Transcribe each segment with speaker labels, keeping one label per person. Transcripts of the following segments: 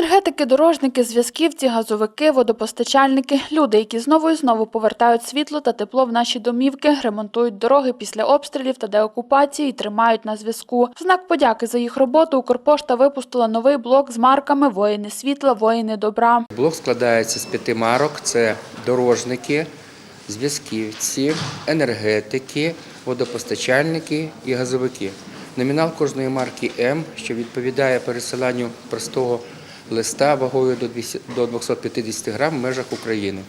Speaker 1: Енергетики, дорожники, зв'язківці, газовики, водопостачальники – люди, які знову і знову повертають світло та тепло в наші домівки, ремонтують дороги після обстрілів та деокупації і тримають на зв'язку. В знак подяки за їх роботу Укрпошта випустила новий блок з марками «Воїни світла, воїни добра».
Speaker 2: Блок складається з п'яти марок: це дорожники, зв'язківці, енергетики, водопостачальники і газовики. Номінал кожної марки М, що відповідає пересиланню простого листа вагою до 200 до 250 грам в межах України.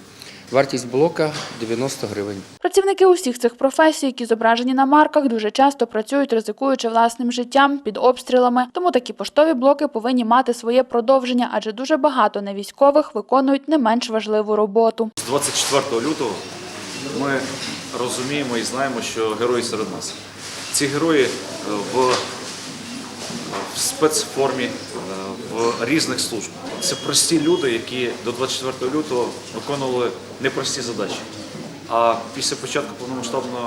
Speaker 2: Вартість блока 90 гривень.
Speaker 1: Працівники усіх цих професій, які зображені на марках, дуже часто працюють, ризикуючи власним життям під обстрілами. Тому такі поштові блоки повинні мати своє продовження, адже дуже багато невійськових виконують не менш важливу роботу.
Speaker 3: З 24 лютого ми розуміємо і знаємо, що герої серед нас. Ці герої е, в, спецформі, в різних служб. Це прості люди, які до 24 лютого виконували непрості задачі. А після початку повномасштабної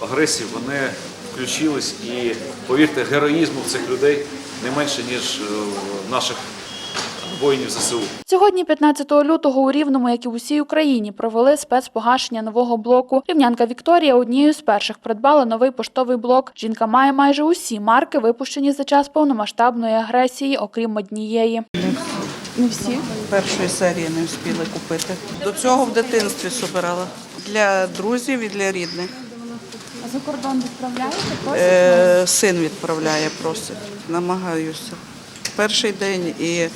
Speaker 3: агресії вони включились і, повірте, героїзму цих людей не менше, ніж е, в наших воїнів ЗСУ.
Speaker 1: Сьогодні, 15 лютого, у Рівному, як і в усій Україні, провели спецпогашення нового блоку. Рівнянка Вікторія однією з перших придбала новий поштовий блок. Жінка має майже усі марки, випущені за час повномасштабної агресії, окрім однієї.
Speaker 4: Не всі першої серії не встигли купити. До цього в дитинстві собирала для друзів і для рідних.
Speaker 1: А за кордон відправляєте?
Speaker 4: Е, син відправляє, просить. Намагаюся. Перший день і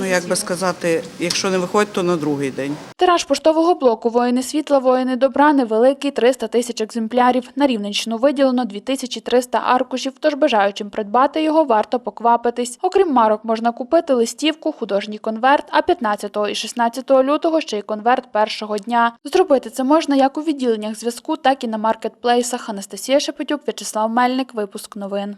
Speaker 4: ну як би сказати, якщо не виходить, то на другий день.
Speaker 1: Тираж поштового блоку «Воїни світла, воїни добра» невеликий – 300 тисяч екземплярів. На Рівненщину виділено 2300 аркушів, тож бажаючим придбати його варто поквапитись. Окрім марок, можна купити листівку, художній конверт, а 15 і 16 лютого ще й конверт першого дня. Зробити це можна як у відділеннях зв'язку, так і на маркетплейсах. Анастасія Шепетюк, В'ячеслав Мельник, Випуск новин.